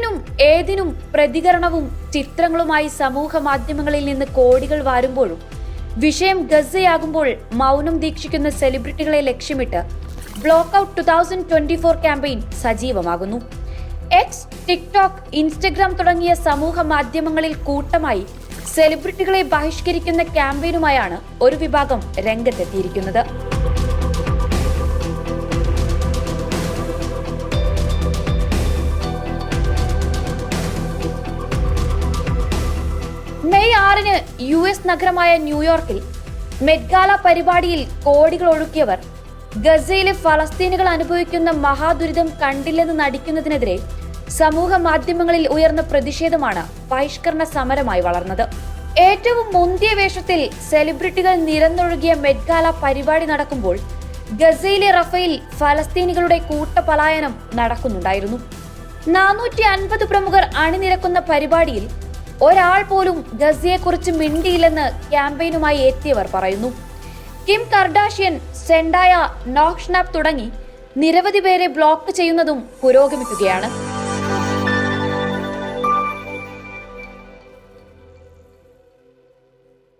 എന്തിനും ഏതിനും പ്രതികരണവും ചിത്രങ്ങളുമായി സമൂഹ മാധ്യമങ്ങളിൽ നിന്ന് കോടികൾ വാരുമ്പോഴും വിഷയം ഗസയാകുമ്പോൾ മൗനം ദീക്ഷിക്കുന്ന സെലിബ്രിറ്റികളെ ലക്ഷ്യമിട്ട് block out two thousand twenty four campaign സജീവമാകുന്നു. X TikTok Instagram തുടങ്ങിയ സമൂഹ മാധ്യമങ്ങളിൽ കൂട്ടമായി സെലിബ്രിറ്റികളെ ബഹിഷ്കരിക്കുന്ന ക്യാമ്പയിനുമായാണ് ഒരു വിഭാഗം രംഗത്തെത്തിയിരിക്കുന്നത്. മെയ് ആറിന് യു എസ് നഗരമായ ന്യൂയോർക്കിൽ മെഡ്ഗാല പരിപാടിയിൽ കോടികൾ ഒഴുക്കിയവർ ഗസയിലെ ഫലസ്തീനുകൾ അനുഭവിക്കുന്ന മഹാദുരിതം കണ്ടില്ലെന്ന് നടിക്കുന്നതിനെതിരെ സമൂഹ മാധ്യമങ്ങളിൽ ഉയർന്ന പ്രതിഷേധമാണ് ബഹിഷ്കരണ സമരമായി വളർന്നത്. ഏറ്റവും മുന്തിയ വേഷത്തിൽ സെലിബ്രിറ്റികൾ നിരന്നൊഴുകിയ മെഡ്ഗാല പരിപാടി നടക്കുമ്പോൾ ഗസയിലെ റഫയിൽ ഫലസ്തീനികളുടെ കൂട്ടപലായനം നടക്കുന്നുണ്ടായിരുന്നു. നാനൂറ്റി അൻപത് പ്രമുഖർ അണിനിരക്കുന്ന പരിപാടിയിൽ ഒരാൾ പോലും ഗസയെക്കുറിച്ച് മിണ്ടിയില്ലെന്ന് ക്യാമ്പയിനുമായി എത്തിയവർ പറയുന്നു. കിം കർഡാഷ്യൻ സെൻഡായ നോക്ഷ്നാപ് തുടങ്ങി നിരവധി പേരെ ബ്ലോക്ക് ചെയ്യുന്നതും പുരോഗമിക്കുകയാണ്.